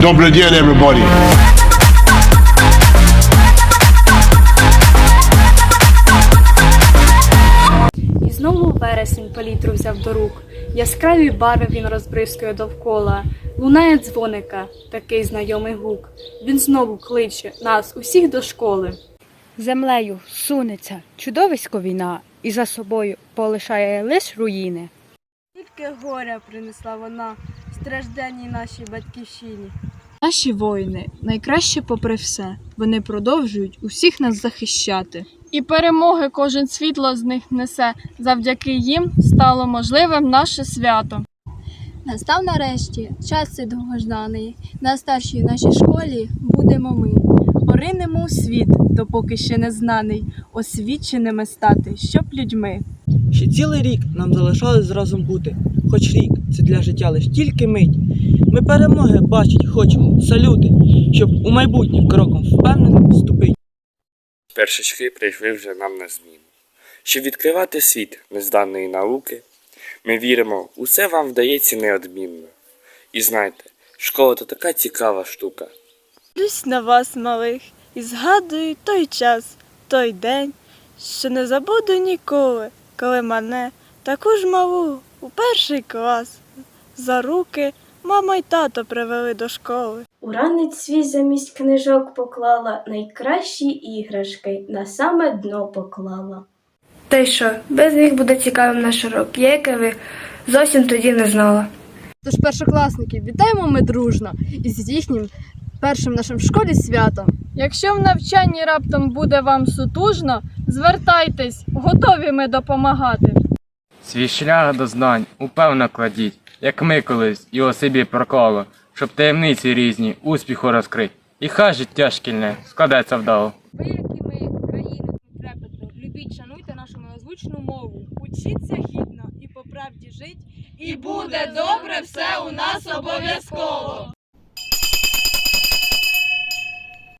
Добрый день, everybody. І знову вересень палітру взяв до рук. Яскраві барви він розбризкує довкола. Лунає дзвоника, такий знайомий гук. Він знову кличе нас усіх до школи. Землею сунеться чудовисько війна, і за собою полишає лиш руїни. Тільки горя принесла вона стражденній нашій батьківщині. Наші воїни найкраще попри все. Вони продовжують усіх нас захищати. І перемоги кожен світло з них несе. Завдяки їм стало можливим наше свято. Настав нарешті час цей довгожданий. На старшій нашій школі будемо ми. Поринемо у світ, допоки ще не знаний, освіченими стати, щоб людьми. Ще цілий рік нам залишалось разом бути, хоч рік це для життя лиш тільки мить. Ми перемоги бачить хочемо, салюти, щоб у майбутнє кроком впевнено вступить. Першачки прийшли вже нам на зміну. Щоб відкривати світ незданої науки, ми віримо, усе вам вдається неодмінно. І знайте, школа то така цікава штука. Дивлюсь на вас, малих, і згадую той час, той день, що не забуду ніколи, коли мене таку ж малу у перший клас за руки мама й тато привели до школи. У ранець свій замість книжок поклала найкращі іграшки, на саме дно поклала. Та й що, без них буде цікавим наш урок, яке ви зовсім тоді не знала. Тож першокласники, вітаємо ми дружно із їхнім першим нашим в школі святом. Якщо в навчанні раптом буде вам сутужно, звертайтесь, готові ми допомагати. Свій шлях до знань упевно кладіть, як ми колись його собі проколо, щоб таємниці різні успіху розкрить. І хай життя шкільне складеться вдало. Ви, які ми країни трепетну, любіть, шануйте нашу неозвучну мову. Учіться гідно і по правді жить, І буде добре все у нас обов'язково.